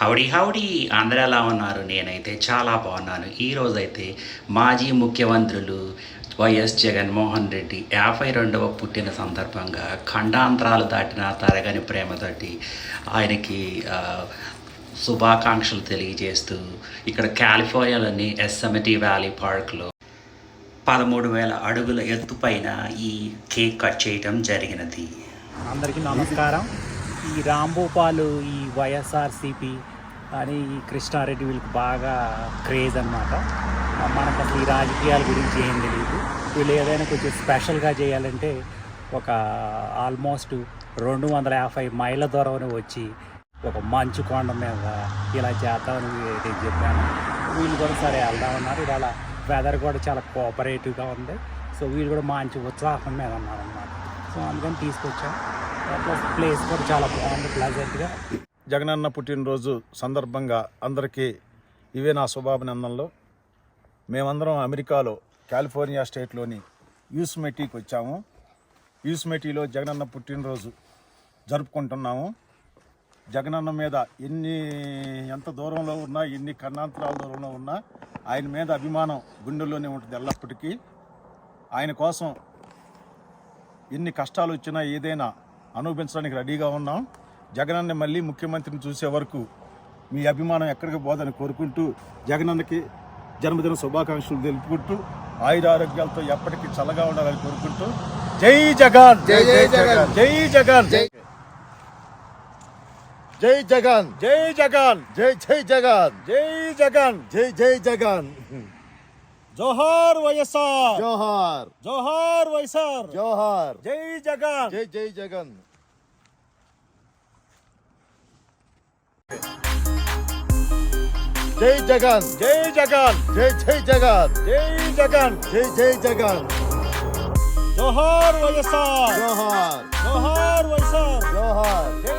హౌడీ హౌడీ అందరూ ఎలా ఉన్నారు. నేనైతే చాలా బాగున్నాను. ఈరోజైతే మాజీ ముఖ్యమంత్రులు వైఎస్ జగన్మోహన్ రెడ్డి యాభై రెండవ పుట్టిన సందర్భంగా ఖండాంతరాలు దాటిన తరగని ప్రేమతోటి ఆయనకి శుభాకాంక్షలు తెలియజేస్తూ ఇక్కడ కాలిఫోర్నియాలోని ఎస్ఎంటి వ్యాలీ పార్క్లో పదమూడు వేల అడుగుల ఎత్తుపైన ఈ కేక్ కట్ చేయటం జరిగినది. అందరికీ నమస్కారం. ఈ రాంభూపాలు ఈ వైఎస్ఆర్సిపి అని ఈ కృష్ణారెడ్డి వీళ్ళకి బాగా క్రేజ్ అనమాట మనకు అసలు ఈ రాజకీయాల గురించి ఏం తెలియదు వీళ్ళు ఏదైనా కొంచెం స్పెషల్గా చేయాలంటే ఒక ఆల్మోస్ట్ రెండు వందల యాభై మైళ్ళ దూరం వచ్చి ఒక మంచు కొండ మీద ఇలా చేద్దామని నేను చెప్పాను. వీళ్ళు కూడా సరే వెళ్దామన్నారు ఇవాళ వెదర్ కూడా చాలా కోఆపరేటివ్గా ఉంది. సో వీళ్ళు కూడా మంచి ఉత్సాహం మీద ఉన్నారు అన్నమాట సో అందుకని తీసుకొచ్చాం. ప్లస్ ప్లేస్ కూడా చాలా బాగుంది ప్లాజెంట్గా జగనన్న పుట్టినరోజు సందర్భంగా అందరికీ ఇవే నా శుభాభినందనలు. మేమందరం అమెరికాలో కాలిఫోర్నియా స్టేట్లోని యూస్మెటీకి వచ్చాము. యూస్మెటీలో జగనన్న పుట్టినరోజు జరుపుకుంటున్నాము. జగనన్న మీద ఎన్ని ఎంత దూరంలో ఉన్నా ఎన్ని కన్నాంతరాల దూరంలో ఉన్నా ఆయన మీద అభిమానం గుండెల్లోనే ఉంటుంది ఎల్లప్పటికీ. ఆయన కోసం ఎన్ని కష్టాలు వచ్చినా ఏదైనా అనుభవించడానికి రెడీగా ఉన్నాం జగనన్న మళ్ళీ ముఖ్యమంత్రిని చూసే వరకు మీ అభిమానం ఎక్కడికి పోదని కోరుకుంటూ జగనన్నకి జన్మదిన శుభాకాంక్షలు తెలుపుకుంటూ ఆయురారోగ్యాలతో ఎప్పటికీ చల్లగా ఉండాలని కోరుకుంటూ జై జగన్ జై జై జగన్. జై జగన్ జై జై జగన్ జై జగన్ జై జై జగన్ జై జగన్ జై జై జగన్ జోహార్ వైఎస్ఆర్ జోహార్ జోహార్ వైఎస్ఆర్ జోహార్ జై జగన్ జై జై జగన్ జై జగన్ జై జగన్ జై జై జగన్ జై జగన్ జై జై జగన్. జోహార్ వైఎస్ఆర్ జోహార్. జోహార్ వైఎస్ఆర్ జోహార్ జై